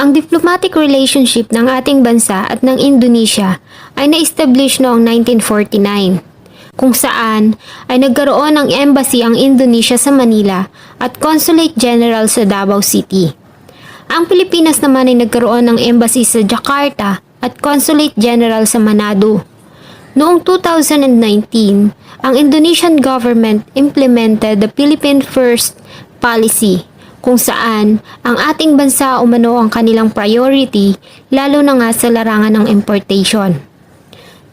Ang diplomatic relationship ng ating bansa at ng Indonesia ay na-establish noong 1949 kung saan ay nagkaroon ng embassy ang Indonesia sa Manila at consulate general sa Davao City. Ang Pilipinas naman ay nagkaroon ng embassy sa Jakarta at consulate general sa Manado. Noong 2019, ang Indonesian government implemented the Philippine First policy kung saan ang ating bansa umano ang kanilang priority lalo na nga sa larangan ng importation.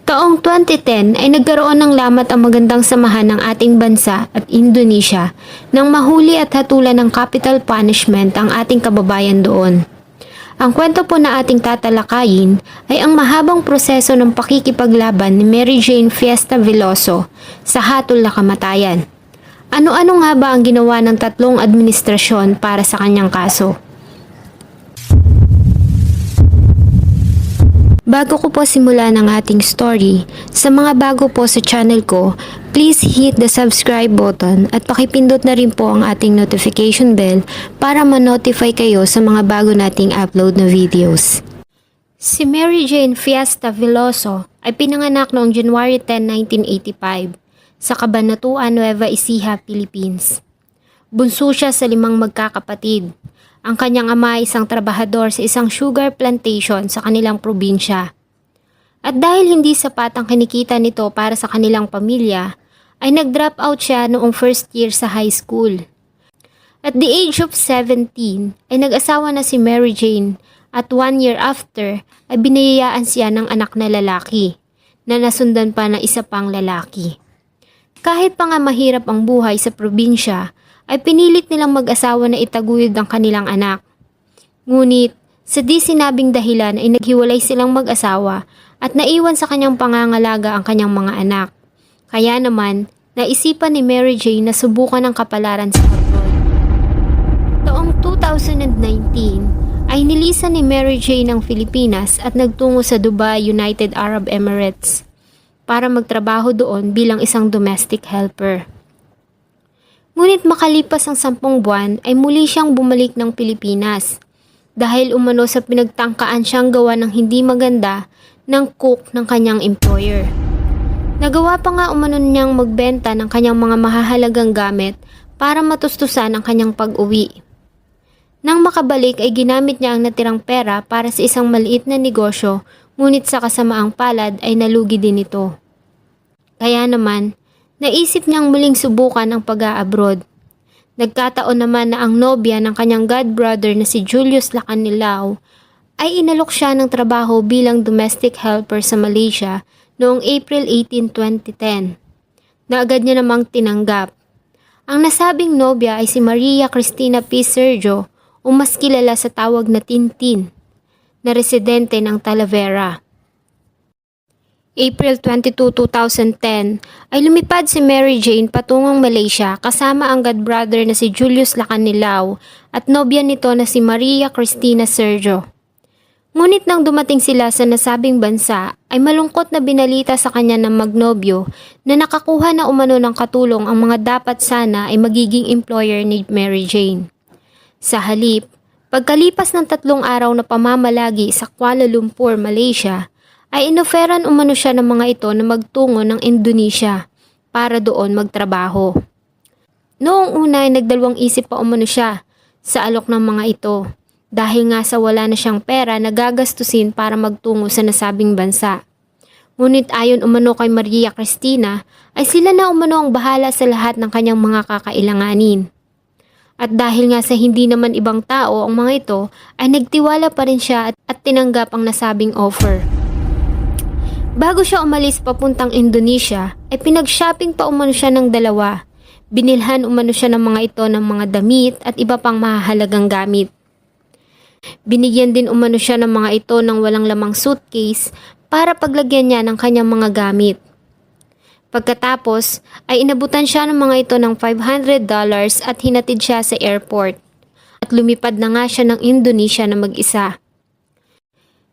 Taong 2010 ay nagkaroon ng lamat ang magandang samahan ng ating bansa at Indonesia nang mahuli at hatulan ng capital punishment ang ating kababayan doon. Ang kwento po na ating tatalakayin ay ang mahabang proseso ng pakikipaglaban ni Mary Jane Fiesta Veloso sa hatol na kamatayan. Ano-ano nga ba ang ginawa ng tatlong administrasyon para sa kanyang kaso? Bago ko po simula ng ating story, sa mga bago po sa channel ko, please hit the subscribe button at pakipindot na rin po ang ating notification bell para ma-notify kayo sa mga bago nating upload na videos. Si Mary Jane Fiesta Veloso ay pinanganak noong January 10, 1985 sa Cabanatuan, Nueva Ecija, Philippines. Bunso siya sa limang magkakapatid. Ang kanyang ama ay isang trabahador sa isang sugar plantation sa kanilang probinsya. At dahil hindi sapat ang kinikita nito para sa kanilang pamilya, ay nag-drop out siya noong first year sa high school. At the age of 17, ay nag-asawa na si Mary Jane at one year after ay binayayaan siya ng anak na lalaki na nasundan pa ng isa pang lalaki. Kahit pa nga mahirap ang buhay sa probinsya, ay pinilit nilang mag-asawa na itaguyod ang kanilang anak. Ngunit, sa di sinabing dahilan ay naghiwalay silang mag-asawa at naiwan sa kanyang pangangalaga ang kanyang mga anak. Kaya naman, naisipan ni Mary Jane na subukan ang kapalaran sa abroad. Taong 2019 ay nilisan ni Mary Jane ang Pilipinas at nagtungo sa Dubai, United Arab Emirates para magtrabaho doon bilang isang domestic helper. Ngunit makalipas ang sampung buwan ay muli siyang bumalik ng Pilipinas dahil umano sa pinagtangkaan siyang gawa ng hindi maganda ng cook ng kanyang employer. Nagawa pa nga umano niyang magbenta ng kanyang mga mahahalagang gamit para matustusan ang kanyang pag-uwi. Nang makabalik ay ginamit niya ang natirang pera para sa isang maliit na negosyo ngunit sa kasamaang palad ay nalugi din ito. Kaya naman, naisip niyang muling subukan ang pag-a-abroad. Nagkataon naman na ang nobya ng kanyang godbrother na si Julius Lacanilao ay inalok siya ng trabaho bilang domestic helper sa Malaysia noong April 18, 2010 na agad niya namang tinanggap. Ang nasabing nobya ay si Maria Cristina P. Sergio o mas kilala sa tawag na Tintin na residente ng Talavera. April 22, 2010 ay lumipad si Mary Jane patungong Malaysia kasama ang godbrother na si Julius Lacanilao at nobya nito na si Maria Cristina Sergio. Ngunit nang dumating sila sa nasabing bansa ay malungkot na binalita sa kanya ng magnobyo na nakakuha na umano ng katulong ang mga dapat sana ay magiging employer ni Mary Jane. Sa halip, pagkalipas ng tatlong araw na pamamalagi sa Kuala Lumpur, Malaysia, ay inoferan umano siya ng mga ito na magtungo ng Indonesia para doon magtrabaho. Noong una ay nagdalawang isip pa umano siya sa alok ng mga ito dahil nga sa wala na siyang pera na gagastusin para magtungo sa nasabing bansa. Ngunit ayon umano kay Maria Cristina ay sila na umano ang bahala sa lahat ng kanyang mga kakailanganin. At dahil nga sa hindi naman ibang tao ang mga ito ay nagtiwala pa rin siya at, at tinanggap ang nasabing offer. Bago siya umalis papuntang Indonesia, ay pinag-shopping pa umano siya ng dalawa. Binilhan umano siya ng mga ito ng mga damit at iba pang mahalagang gamit. Binigyan din umano siya ng mga ito ng walang lamang suitcase para paglagyan niya ng kanyang mga gamit. Pagkatapos ay inabutan siya ng mga ito ng $500 at hinatid siya sa airport. At lumipad na nga siya ng Indonesia na mag-isa.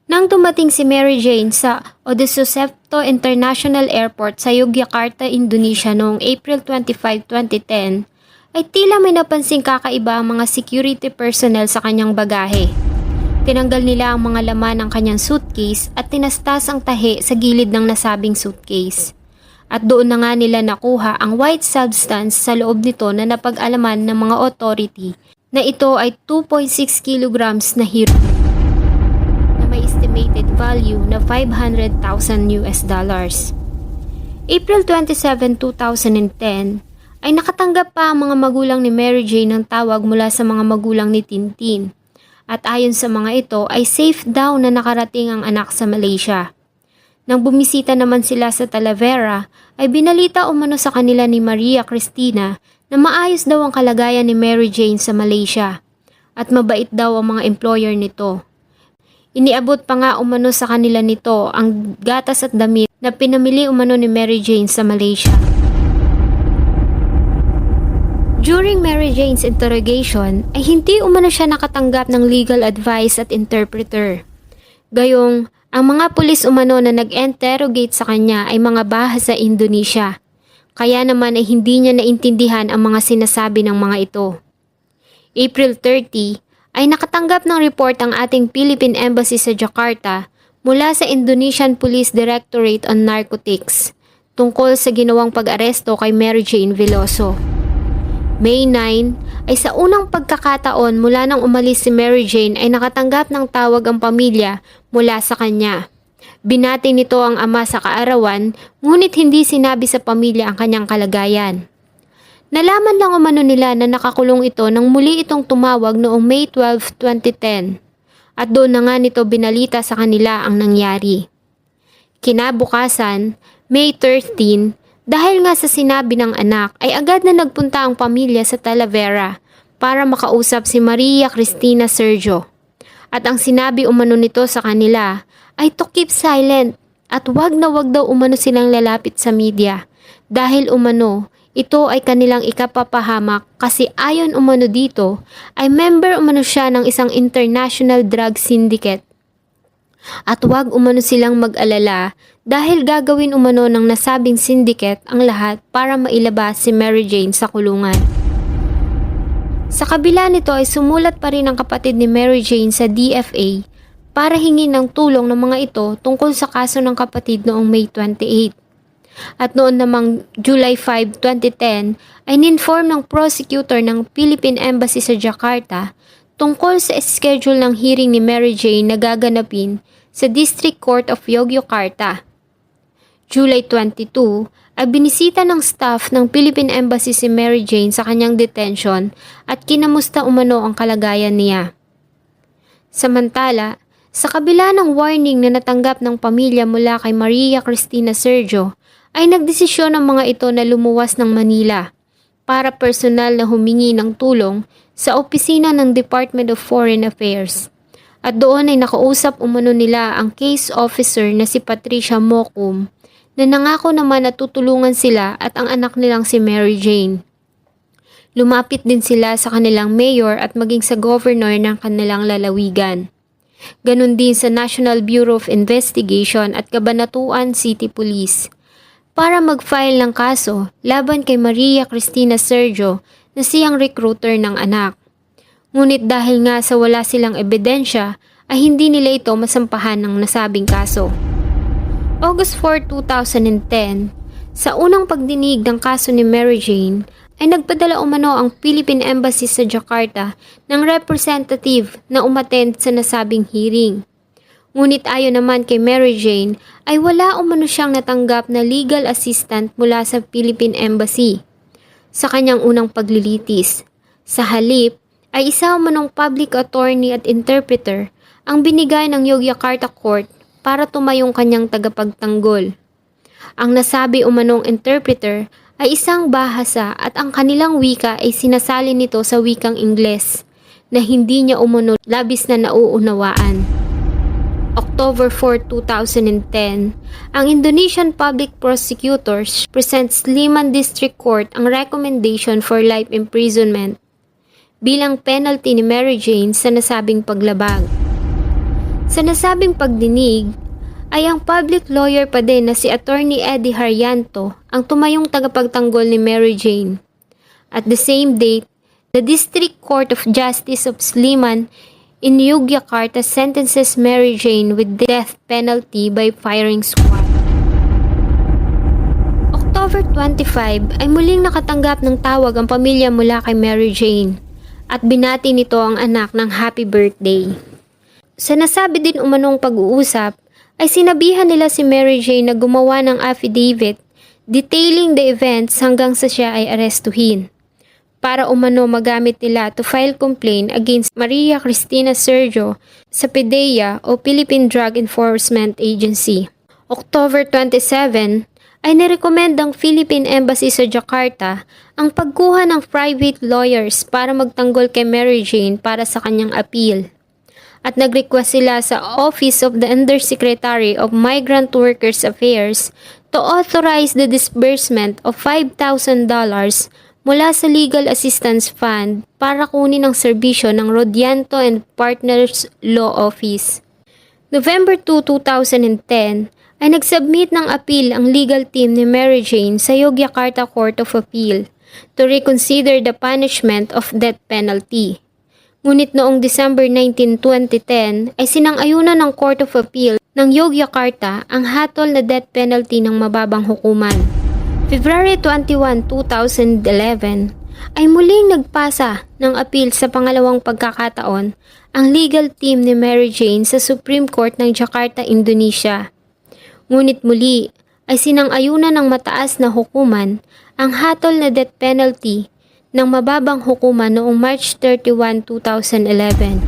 Nang dumating si Mary Jane sa Odesosepto International Airport sa Yogyakarta, Indonesia noong April 25, 2010, ay tila may napansing kakaiba ang mga security personnel sa kanyang bagahe. Tinanggal nila ang mga laman ng kanyang suitcase at tinastas ang tahi sa gilid ng nasabing suitcase. At doon na nga nila nakuha ang white substance sa loob nito na napag-alaman ng mga authority na ito ay 2.6 kilograms na heroin na may estimated value na 500,000 US dollars. April 27, 2010 ay nakatanggap pa ang mga magulang ni Mary Jane ng tawag mula sa mga magulang ni Tintin. At ayon sa mga ito ay safe daw na nakarating ang anak sa Malaysia. Nang bumisita naman sila sa Talavera, ay binalita umano sa kanila ni Maria Cristina na maayos daw ang kalagayan ni Mary Jane sa Malaysia at mabait daw ang mga employer nito. Iniabot pa nga umano sa kanila nito ang gatas at damit na pinamili umano ni Mary Jane sa Malaysia. During Mary Jane's interrogation ay hindi umano siya nakatanggap ng legal advice at interpreter. Gayong, ang mga pulis umano na nag-interrogate sa kanya ay mga bahasa Indonesia. Kaya naman ay hindi niya naintindihan ang mga sinasabi ng mga ito. April 30 ay nakatanggap ng report ang ating Philippine Embassy sa Jakarta mula sa Indonesian Police Directorate on Narcotics tungkol sa ginawang pag-aresto kay Mary Jane Veloso. May 9 ay sa unang pagkakataon mula nang umalis si Mary Jane ay nakatanggap ng tawag ang pamilya mula sa kanya. Binati nito ang ama sa kaarawan ngunit hindi sinabi sa pamilya ang kanyang kalagayan. Nalaman lang umano nila na nakakulong ito nang muli itong tumawag noong May 12, 2010 at doon na nga nito binalita sa kanila ang nangyari. Kinabukasan, May 13, dahil nga sa sinabi ng anak ay agad na nagpunta ang pamilya sa Talavera para makausap si Maria Cristina Sergio. At ang sinabi umano nito sa kanila ay to keep silent at wag na wag daw umano silang lalapit sa media dahil umano ito ay kanilang ikapapahamak kasi ayon umano dito ay member umano siya ng isang international drug syndicate at huwag umano silang mag-alala dahil gagawin umano ng nasabing syndicate ang lahat para mailabas si Mary Jane sa kulungan. Sa kabila nito ay sumulat pa rin ang kapatid ni Mary Jane sa DFA para hingin ng tulong ng mga ito tungkol sa kaso ng kapatid noong May 28. At noon namang July 5, 2010 ay ninform ng prosecutor ng Philippine Embassy sa Jakarta tungkol sa schedule ng hearing ni Mary Jane na gaganapin sa District Court of Yogyakarta. July 22 ay binisita ng staff ng Philippine Embassy si Mary Jane sa kanyang detention at kinamusta umano ang kalagayan niya. Samantala, sa kabila ng warning na natanggap ng pamilya mula kay Maria Cristina Sergio, ay nagdesisyon ng mga ito na lumuwas ng Manila para personal na humingi ng tulong sa opisina ng Department of Foreign Affairs. At doon ay nakausap umano nila ang case officer na si Patricia Mokum na nangako naman na tutulungan sila at ang anak nilang si Mary Jane. Lumapit din sila sa kanilang mayor at maging sa governor ng kanilang lalawigan. Ganon din sa National Bureau of Investigation at Cabanatuan City Police para mag-file ng kaso laban kay Maria Cristina Sergio na siyang recruiter ng anak. Ngunit dahil nga sa wala silang ebidensya, ay hindi nila ito masampahan ng nasabing kaso. August 4, 2010, sa unang pagdinig ng kaso ni Mary Jane, ay nagpadala umano ang Philippine Embassy sa Jakarta ng representative na umattend sa nasabing hearing. Ngunit ayon naman kay Mary Jane ay wala umano siyang natanggap na legal assistant mula sa Philippine Embassy sa kanyang unang paglilitis. Sa halip ay isa umanong public attorney at interpreter ang binigay ng Yogyakarta Court para tumayong kanyang tagapagtanggol. Ang nasabi umanong interpreter ay isang bahasa at ang kanilang wika ay sinasali nito sa wikang Ingles na hindi niya umano labis na nauunawaan. October 4, 2010, ang Indonesian Public Prosecutors presents Liman District Court ang recommendation for life imprisonment bilang penalty ni Mary Jane sa nasabing paglabag. Sa nasabing pagdinig, ay ang public lawyer pa din na si Attorney Eddie Haryanto ang tumayong tagapagtanggol ni Mary Jane. At the same date, the District Court of Justice of Sliman in Yogyakarta sentences Mary Jane with death penalty by firing squad. October 25 ay muling nakatanggap ng tawag ang pamilya mula kay Mary Jane at binati nito ang anak ng happy birthday. Sa nasabi din umanong pag-uusap ay sinabihan nila si Mary Jane na gumawa ng affidavit detailing the events hanggang sa siya ay arestuhin para umano magamit nila to file complaint against Maria Cristina Sergio sa PDEA o Philippine Drug Enforcement Agency. October 27 ay nirekomend ng Philippine Embassy sa Jakarta ang pagkuha ng private lawyers para magtanggol kay Mary Jane para sa kanyang appeal. At nag-request sila sa Office of the Undersecretary of Migrant Workers Affairs to authorize the disbursement of $5,000 mula sa Legal Assistance Fund para kunin ang serbisyo ng Rodianto and Partners Law Office. November 2, 2010 ay nagsubmit ng appeal ang legal team ni Mary Jane sa Yogyakarta Court of Appeal to reconsider the punishment of death penalty. Ngunit noong December 19, 2010 ay sinang-ayunan ng Court of Appeal ng Yogyakarta ang hatol na death penalty ng mababang hukuman. February 21, 2011 ay muling nagpasa ng appeal sa pangalawang pagkakataon ang legal team ni Mary Jane sa Supreme Court ng Jakarta, Indonesia. Ngunit muli ay sinang-ayunan ng mataas na hukuman ang hatol na death penalty ng mababang hukuman noong March 31, 2011.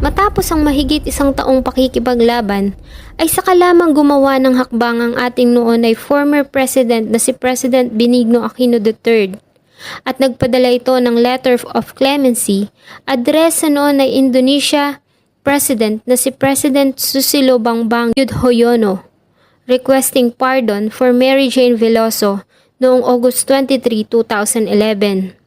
Matapos ang mahigit isang taong pakikipaglaban, ay saka lamang gumawa ng hakbang ang ating noon ay former president na si President Benigno Aquino III at nagpadala ito ng letter of clemency address sa noon ay Indonesia President na si President Susilo Bangbang Yudhoyono requesting pardon for Mary Jane Veloso noong August 23, 2011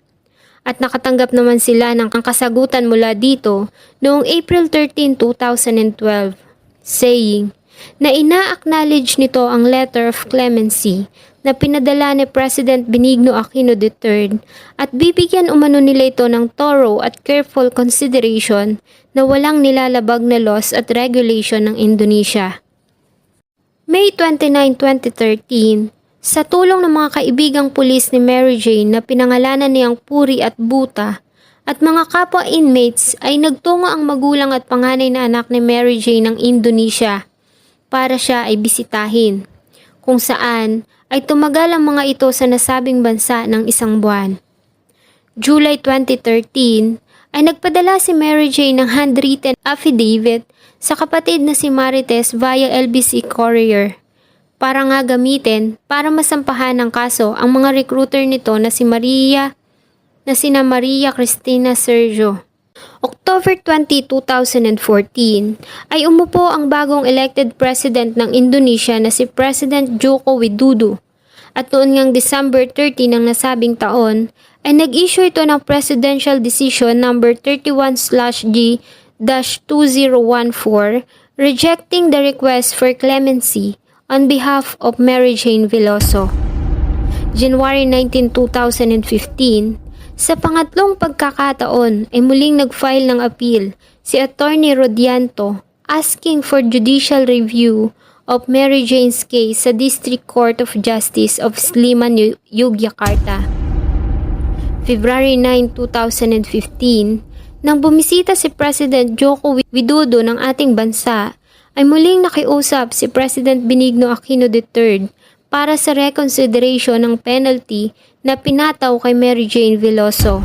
at nakatanggap naman sila ng kasagutan mula dito noong April 13, 2012, saying na ina-acknowledge nito ang letter of clemency na pinadala ni President Benigno Aquino III at bibigyan umano nila ito ng thorough at careful consideration na walang nilalabag na laws at regulation ng Indonesia. May 29, 2013, sa tulong ng mga kaibigang pulis ni Mary Jane na pinangalanan niyang Puri at Buta at mga kapwa inmates ay nagtungo ang magulang at panganay na anak ni Mary Jane ng Indonesia para siya ay bisitahin kung saan ay tumagal ang mga ito sa nasabing bansa ng isang buwan. July 2013 ay nagpadala si Mary Jane ng handwritten affidavit sa kapatid na si Marites via LBC Courier para nga gamitin para masampahan ng kaso ang mga recruiter nito na si Maria na sina Maria Cristina Sergio. October 20, 2014 ay umupo ang bagong elected president ng Indonesia na si President Joko Widodo. At noon ngang December 30 ng nasabing taon ay nag-issue ito ng Presidential Decision number 31-G-2014 rejecting the request for clemency on behalf of Mary Jane Veloso. January 19, 2015, sa pangatlong pagkakataon ay muling nag-file ng appeal si Attorney Rodianto asking for judicial review of Mary Jane's case sa District Court of Justice of Sliman, Yogyakarta. February 9, 2015, nang bumisita si President Joko Widodo ng ating bansa, ay muling nakiusap si President Benigno Aquino III para sa reconsideration ng penalty na pinataw kay Mary Jane Veloso.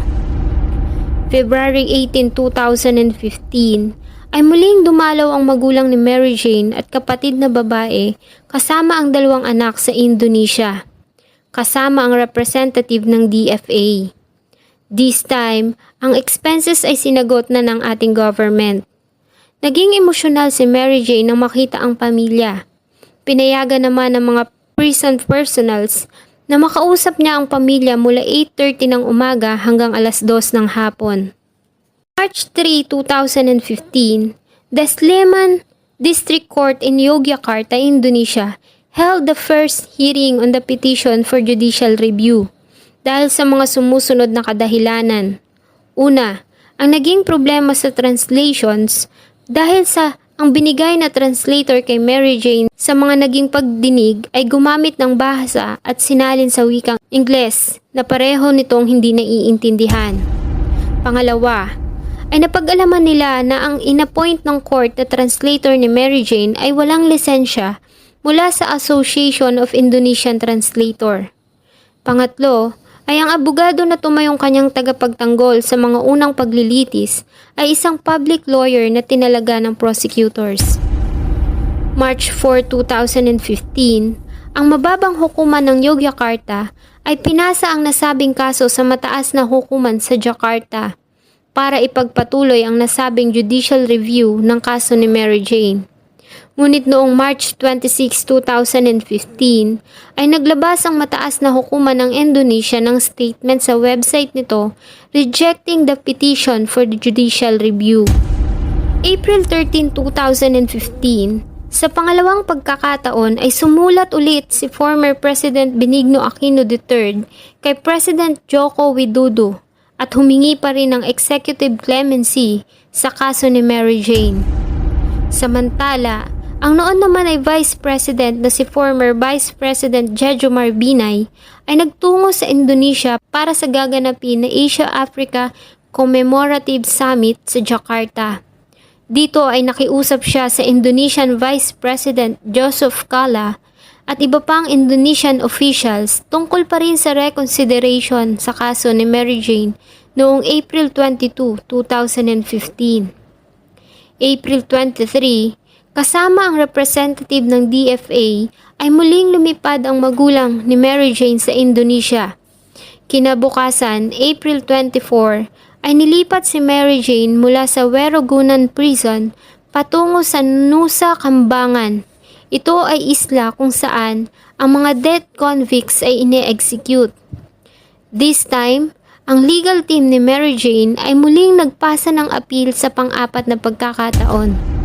February 18, 2015 ay muling dumalaw ang magulang ni Mary Jane at kapatid na babae kasama ang dalawang anak sa Indonesia, kasama ang representative ng DFA. This time, ang expenses ay sinagot na ng ating government. Naging emosyonal si Mary Jane nang makita ang pamilya. Pinayagan naman ng mga prison personals na makausap niya ang pamilya mula 8.30 ng umaga hanggang alas 2 ng hapon. March 3, 2015, the Sleman District Court in Yogyakarta, Indonesia held the first hearing on the petition for judicial review dahil sa mga sumusunod na kadahilanan. Una, Ang naging problema sa translations dahil sa ang binigay na translator kay Mary Jane sa mga naging pagdinig ay gumamit ng bahasa at sinalin sa wikang Ingles na pareho nitong hindi naiintindihan. Pangalawa, ay napag-alaman nila na ang inappoint ng court na translator ni Mary Jane ay walang lisensya mula sa Association of Indonesian Translator. Pangatlo, ay ang abogado na tumayong kanyang tagapagtanggol sa mga unang paglilitis ay isang public lawyer na tinalaga ng prosecutors. March 4, 2015, ang mababang hukuman ng Yogyakarta ay pinasa ang nasabing kaso sa mataas na hukuman sa Jakarta para ipagpatuloy ang nasabing judicial review ng kaso ni Mary Jane. Ngunit noong March 26, 2015 ay naglabas ang mataas na hukuman ng Indonesia ng statement sa website nito rejecting the petition for the judicial review. April 13, 2015, sa pangalawang pagkakataon ay sumulat ulit si former President Benigno Aquino III kay President Joko Widodo at humingi pa rin ng executive clemency sa kaso ni Mary Jane. Samantala, ang noon naman ay Vice President na si former Vice President Jejomar Binay ay nagtungo sa Indonesia para sa gaganapin na Asia-Africa Commemorative Summit sa Jakarta. Dito ay nakiusap siya sa Indonesian Vice President Joseph Kala at iba pang Indonesian officials tungkol pa rin sa reconsideration sa kaso ni Mary Jane noong April 22, 2015. April 23, kasama ang representative ng DFA ay muling lumipad ang magulang ni Mary Jane sa Indonesia. Kinabukasan, April 24, ay nilipat si Mary Jane mula sa Werogunan Prison patungo sa Nusa Kambangan. Ito ay isla kung saan ang mga death convicts ay ine-execute. This time, ang legal team ni Mary Jane ay muling nagpasa ng appeal sa pang-apat na pagkakataon.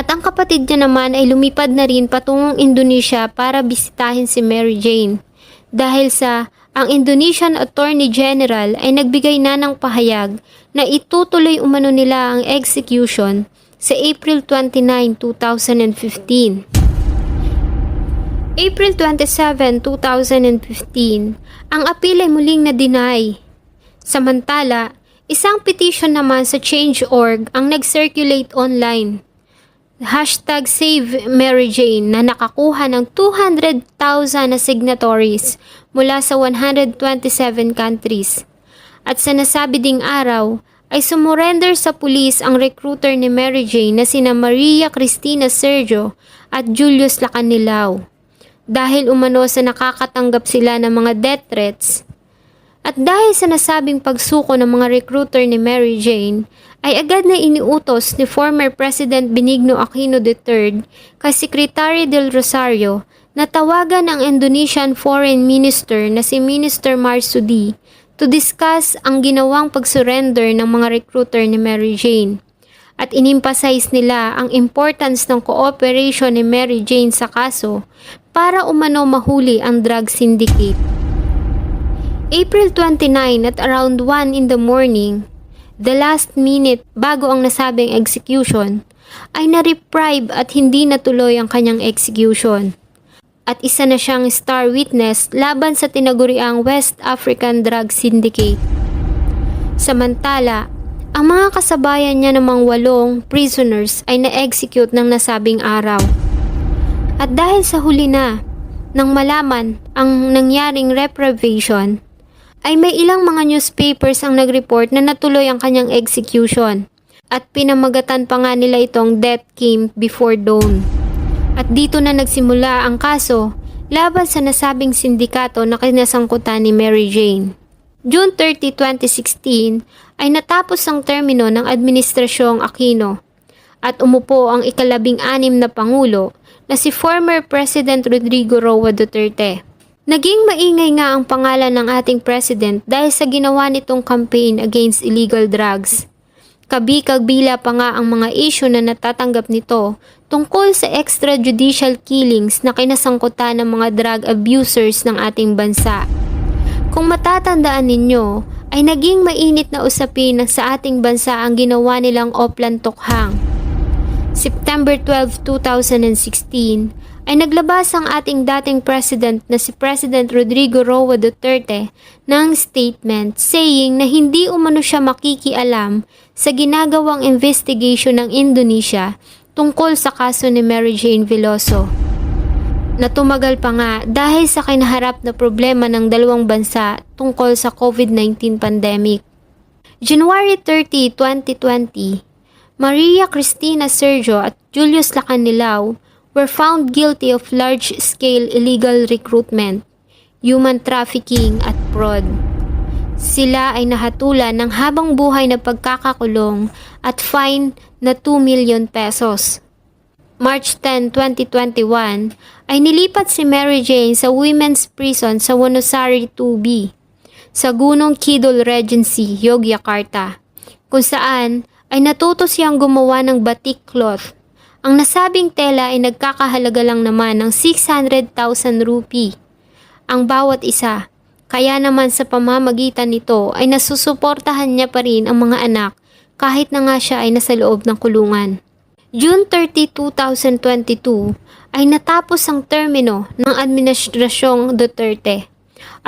At ang kapatid niya naman ay lumipad na rin patungong Indonesia para bisitahin si Mary Jane. Dahil sa ang Indonesian Attorney General ay nagbigay na ng pahayag na itutuloy umano nila ang execution sa April 29, 2015. April 27, 2015, ang appeal ay muling na-deny. Samantala, isang petition naman sa Change.org ang nag-circulate online. Hashtag Save Mary Jane na nakakuha ng 200,000 na signatories mula sa 127 countries. At sa nasabi ding araw, ay sumurrender sa pulis ang recruiter ni Mary Jane na sina Maria Cristina Sergio at Julius Lacanilao. Dahil umano sa nakakatanggap sila ng mga death threats, at dahil sa nasabing pagsuko ng mga recruiter ni Mary Jane, ay agad na iniutos ni former President Benigno Aquino III kay Secretary del Rosario na tawagan ang Indonesian Foreign Minister na si Minister Marsudi to discuss ang ginawang pagsurrender ng mga recruiter ni Mary Jane. At inimpasize nila ang importance ng cooperation ni Mary Jane sa kaso para umano mahuli ang drug syndicate. April 29 at around 1 in the morning, the last minute bago ang nasabing execution, ay na-reprieve at hindi natuloy ang kanyang execution. At isa na siyang star witness laban sa tinaguriang West African Drug Syndicate. Samantala, ang mga kasabayan niya namang walong prisoners ay na-execute ng nasabing araw. At dahil sa huli na, nang malaman ang nangyaring reprivation, ay may ilang mga newspapers ang nag-report na natuloy ang kanyang execution at pinamagatan pa nga nila itong death came before dawn. At dito na nagsimula ang kaso laban sa nasabing sindikato na kinasangkutan ni Mary Jane. June 30, 2016 ay natapos ang termino ng Administrasyong Aquino at umupo ang ikalabing anim na Pangulo na si former President Rodrigo Roa Duterte. Naging maingay nga ang pangalan ng ating president dahil sa ginawa nitong campaign against illegal drugs. Kabi-kagbila pa nga ang mga issue na natatanggap nito tungkol sa extrajudicial killings na kinasangkutan ng mga drug abusers ng ating bansa. Kung matatandaan ninyo, ay naging mainit na usapin na sa ating bansa ang ginawa nilang Oplan Tokhang. September 12, 2016 ay naglabas ang ating dating president na si President Rodrigo Roa Duterte ng statement saying na hindi umano siya makikialam sa ginagawang investigation ng Indonesia tungkol sa kaso ni Mary Jane Veloso na tumagal pa nga dahil sa kinaharap na problema ng dalawang bansa tungkol sa COVID-19 pandemic. January 30, 2020, Maria Cristina Sergio at Julius Lacanilao were found guilty of large-scale illegal recruitment, human trafficking at fraud. Sila ay nahatulan ng habang buhay na pagkakakulong at fine na 2 million pesos. March 10, 2021, ay nilipat si Mary Jane sa Women's Prison sa Wonosari 2B sa Gunong Kidul Regency, Yogyakarta, kung saan ay natuto siyang gumawa ng batik cloth. Ang nasabing tela ay nagkakahalaga lang naman ng 600,000 rupee ang bawat isa. Kaya naman sa pamamagitan nito ay nasusuportahan niya pa rin ang mga anak kahit na nga siya ay nasa loob ng kulungan. June 30, 2022 ay natapos ang termino ng Administrasyong Duterte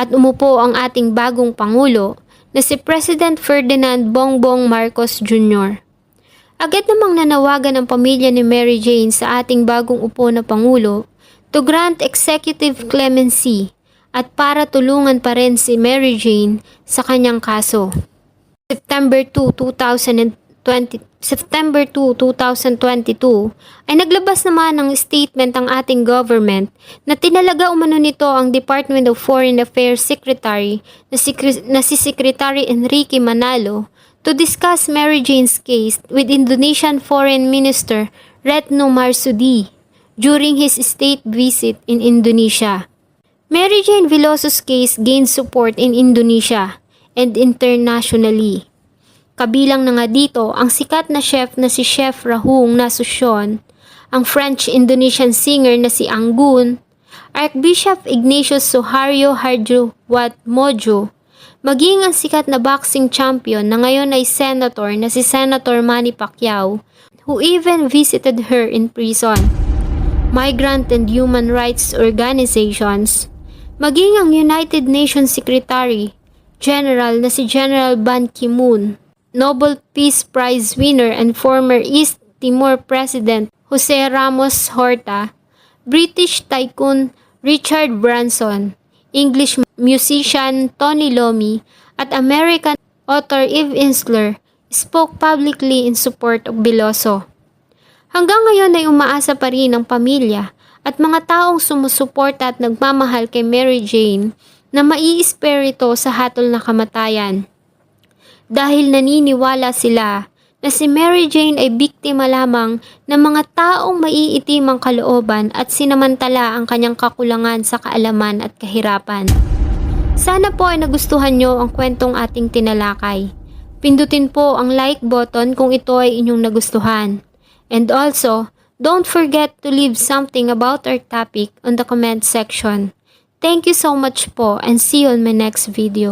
at umupo ang ating bagong Pangulo na si President Ferdinand Bongbong Marcos Jr. Agad namang nanawagan ang pamilya ni Mary Jane sa ating bagong upo na Pangulo to grant executive clemency at para tulungan pa rin si Mary Jane sa kanyang kaso. September 2, 2020, September 2, 2022 ay naglabas naman ng statement ang ating government na tinalaga umano nito ang Department of Foreign Affairs Secretary na si, na si Secretary Enrique Manalo to discuss Mary Jane's case with Indonesian Foreign Minister Retno Marsudi during his state visit in Indonesia. Mary Jane Veloso's case gained support in Indonesia and internationally. Kabilang na nga dito ang sikat na chef na si Chef Rahung Nasucion, ang French-Indonesian singer na si Anggun, Archbishop Ignatius Suharyo Harjuwat Mojo, maging ang sikat na boxing champion na ngayon ay senator na si Senator Manny Pacquiao, who even visited her in prison. Migrant and human rights organizations, maging ang United Nations Secretary General na si General Ban Ki-moon, Nobel Peace Prize winner and former East Timor President Jose Ramos Horta, British tycoon Richard Branson, English musician Tony Lomi, at American author Eve Ensler spoke publicly in support of Biloso. Hanggang ngayon ay umaasa pa rin ang pamilya at mga taong sumusuporta at nagmamahal kay Mary Jane na maiispero ito sa hatol na kamatayan dahil naniniwala sila na si Mary Jane ay biktima lamang ng mga taong maiitim ang kalooban at sinamantala ang kanyang kakulangan sa kaalaman at kahirapan. Sana po ay nagustuhan nyo ang kwentong ating tinalakay. Pindutin po ang like button kung ito ay inyong nagustuhan. And also, don't forget to leave something about our topic on the comment section. Thank you so much po and see you on my next video.